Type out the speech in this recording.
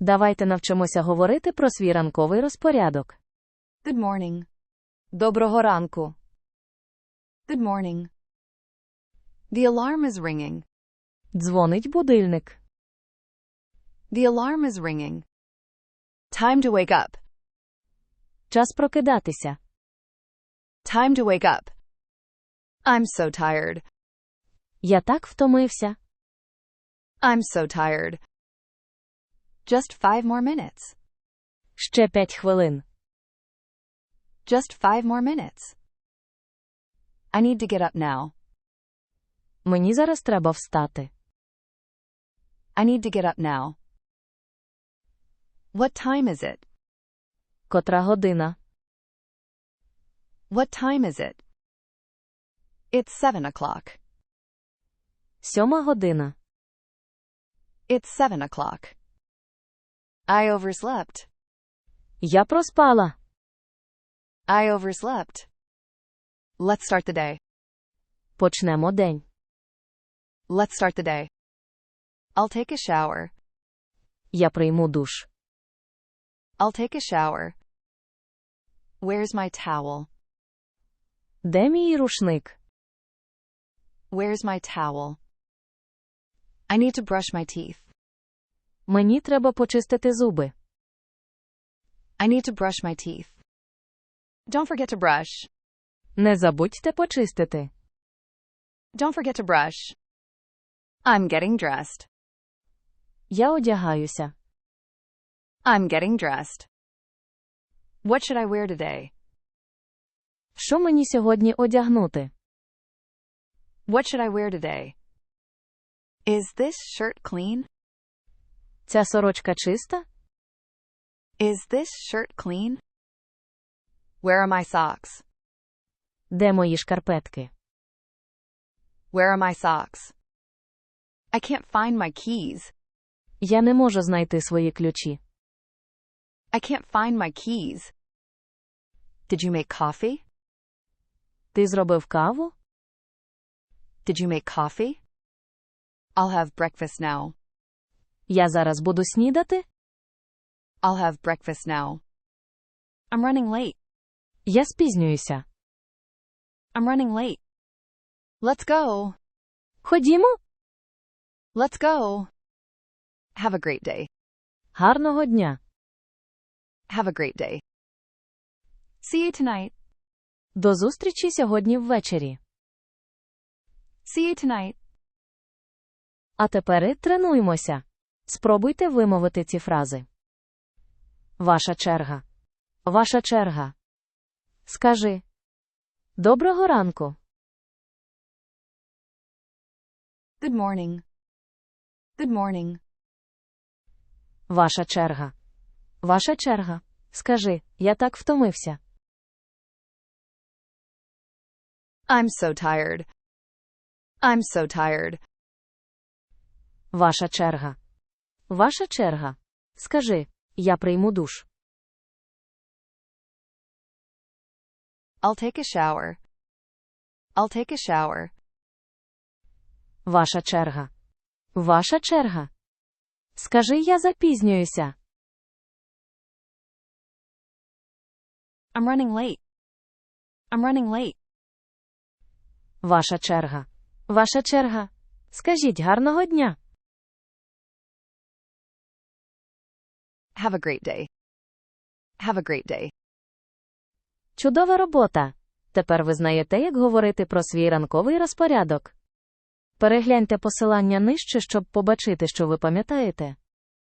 Давайте навчимося говорити про свій ранковий розпорядок. Good morning. Доброго ранку. Good morning. The alarm is ringing. Дзвонить будильник. The alarm is ringing. Time to wake up. Час прокидатися. Time to wake up. I'm so tired. Я так втомився. I'm so tired. Just five more minutes. Ще п'ять хвилин. Just five more minutes. I need to get up now. Мені зараз треба встати. I need to get up now. What time is it? Котра година? What time is it? It's seven o'clock. Сьома година. It's seven o'clock. I overslept. Я проспала. I overslept. Let's start the day. Почнемо день. Let's start the day. I'll take a shower. Я прийму душ. I'll take a shower. Where's my towel? Де мій рушник? Where's my towel? I need to brush my teeth. Мені треба почистити зуби. I need to brush my teeth. Don't forget to brush. Не забудьте почистити. Don't forget to brush. I'm getting dressed. Я одягаюся. I'm getting dressed. What should I wear today? Що мені сьогодні одягнути? What should I wear today? Is this shirt clean? Ця сорочка чиста? Is this shirt clean? Where are my socks? Де мої шкарпетки? Where are my socks? I can't find my keys. Я не можу знайти свої ключі. I can't find my keys. Did you make coffee? Ти зробив каву? Did you make coffee? I'll have breakfast now. Я зараз буду снідати? I'll have breakfast now. I'm running late. Я спізнююся. I'm running late. Let's go. Ходімо? Let's go. Have a great day. Гарного дня. Have a great day. See you tonight. До зустрічі сьогодні ввечері. See you tonight. А тепер і тренуймося. Спробуйте вимовити ці фрази. Ваша черга. Ваша черга. Скажи. Доброго ранку. Good morning. Good morning. Ваша черга. Ваша черга. Скажи, я так втомився. I'm so tired. I'm so tired. Ваша черга. Ваша черга. Скажи, я прийму душ. I'll take a shower. I'll take a shower. Ваша черга. Ваша черга. Скажи, я запізнююся. I'm running late. I'm running late. Ваша черга. Ваша черга. Скажіть гарного дня. Have a great day. Have a great day. Чудова робота. Тепер ви знаєте, як говорити про свій ранковий розпорядок. Перегляньте посилання нижче, щоб побачити, що ви пам'ятаєте.